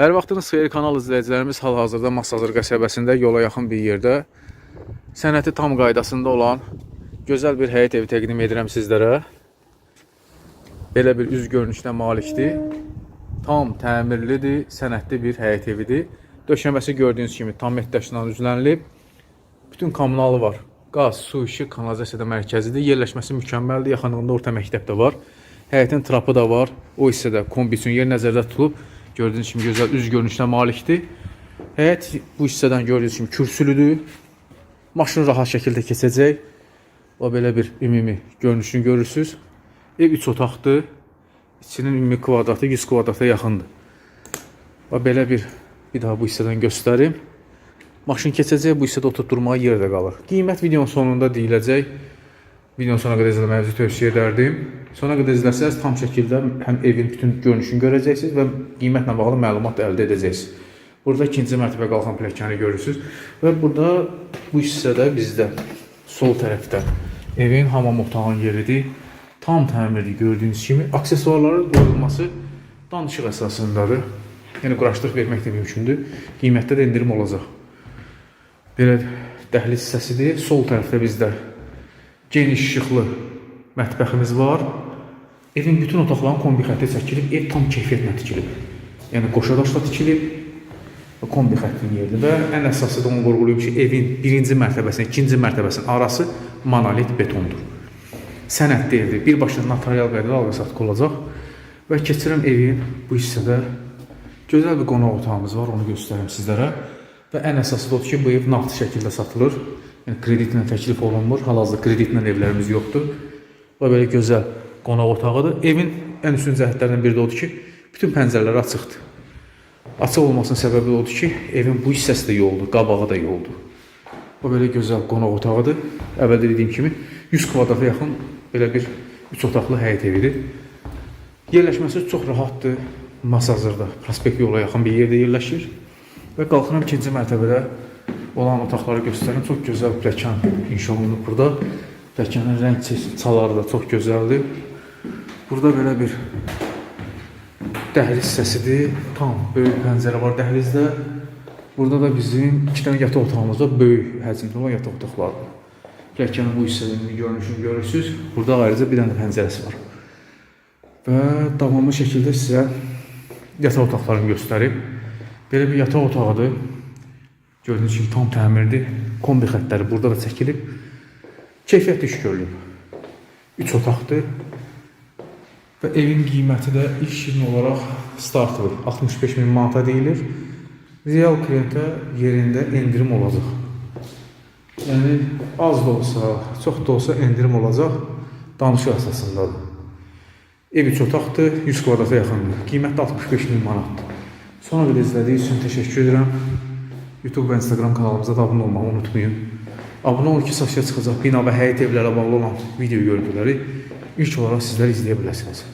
Hər vaxtınız xeyir kanal izləyicilərimiz hal-hazırda Masazır qəsəbəsində yola yaxın bir yerdə sənəti tam qaydasında olan gözəl bir həyət evi təqdim edirəm sizlərə. Belə bir üz görünüşünə malikdir. Tam təmirlidir, sənətli bir həyət evidir. Döşəməsi gördüyünüz kimi tam metrajla üzlənilib. Bütün kommunalı var. Qaz, su, işıq, kanalizasiya da mərkəzidir. Yerləşməsi mükəmməldir. Yaxınlığında orta məktəb də var. Həyətin trapı da var. O hissədə kombisyon yer nəzərdə tutulub. Gördüyünüz kimi gözəl üz görünüşünə malikdir. Həyət bu hissədən gördüyünüz kimi kürsülüdür. Maşın rahat şəkildə keçəcək. O belə bir ümumi görünüşünü görürsüz. Ev 3 otaqdır. İçinin ümumi kvadratı 100 kvadrata yaxındır. Və belə bir bir daha bu hissədən göstərim. Maşın keçəcək, bu hissədə oturtdurmağa yer də qalır. Qiymət videonun sonunda deyiləcək. Videonun sonuna qədər izləməyinizi tövsiyə edərdim. Sona qədər izləsəz tam şəkildə həm evin bütün görünüşünü görəcəksiniz və qiymətlə bağlı məlumat da əldə edəcəksiniz. Burada ikinci mərtəbə qalxan pilləkəni görürsüz və burada bu hissədə bizdə sol tərəfdə evin hamam otağının yeridir. Tam təmirli gördüyünüz kimi aksesuarların qoyulması danışıq əsasındadır. Yəni quraşdırıq vermək də mümkündür. Qiymətdə də endirim olacaq. Belə dəhliz hissəsidir. Sol tərəfdə bizdə geniş işıqlı mətbəximiz var. Evin bütün otaqlarının kombi xətti çəkilib, ev tam keyfiyyətlə tikilib. Yəni qoşa daşla tikilib və kombi xəttin yeridir və ən əsası da onu vurğulayım ki, evin birinci mərtəbəsinin, ikinci mərtəbəsinin arası monolit betondur. Sənədli evdir. Birbaşa notarial qaydada alqı-satqı olacaq və keçirəm evin bu hissədə gözəl bir qonaq otağımız var, onu göstərim sizlərə. Və ən əsası da odur ki, bu ev nağd şəkildə satılır. Yəni kreditlə təklif olunmur. Hal-hazırda kreditlə evlərimiz yoxdur. Və belə gözəl qonaq otağıdır. Evin ən üstün cəhətlərindən biri də odur ki, bütün pəncərələr açıqdır. Açıq olmasının səbəbi odur ki, evin bu hissəsi də yoldur, qabağı da yoldur. Bu belə gözəl qonaq otağıdır. Əvvəldə dediyim kimi 100 kvadrata yaxın belə bir üç otaqlı həyət evidir. Yerləşməsi çox rahatdır. Masazırda, prospekt yola yaxın bir yerdə yerləşir. Və qalxıram ikinci mərtəbədə olan otaqları göstərim. Çox gözəl pləkan inşa olunub burada. Pləkanın rəng çaları da çox gözəldir. Burada belə bir dəhliz hissəsidir. Tam böyük pəncərə var dəhlizdə. Burada da bizim iki dənə yataq otağımız var. Böyük həcmdə olan yataq otaqlardır. Pləkanın bu hissəsinin görünüşünü görürsüz. Burada ayrıca bir dənə pəncərəsi var. Və davamlı şəkildə sizə yataq otaqlarını göstərib. Belə bir yataq otağıdır. Gördüyünüz kimi tam təmirdir. Kombi xəttləri burada da çəkilib. Keyfiyyətli iş görülüb. 3 otaqdır. Və evin qiyməti də ilk şirin olaraq startlı 65 min manata deyilir. Real klientə yerində endirim olacaq. Yəni az da olsa, çox da olsa endirim olacaq. Danışıq əsasındadır. Ev 3 otaqdır, 100 kvadrata yaxındır. Qiymət də 65 min manatdır. Sonra qədər izlədiyiniz üçün təşəkkür edirəm. YouTube və Instagram kanalımıza da abunə olmağı unutmayın. Abunə olun ki, satışa çıxacaq bina və həyət evlərlə bağlı olan video görüntüləri ilk olaraq sizlər izləyə biləsiniz.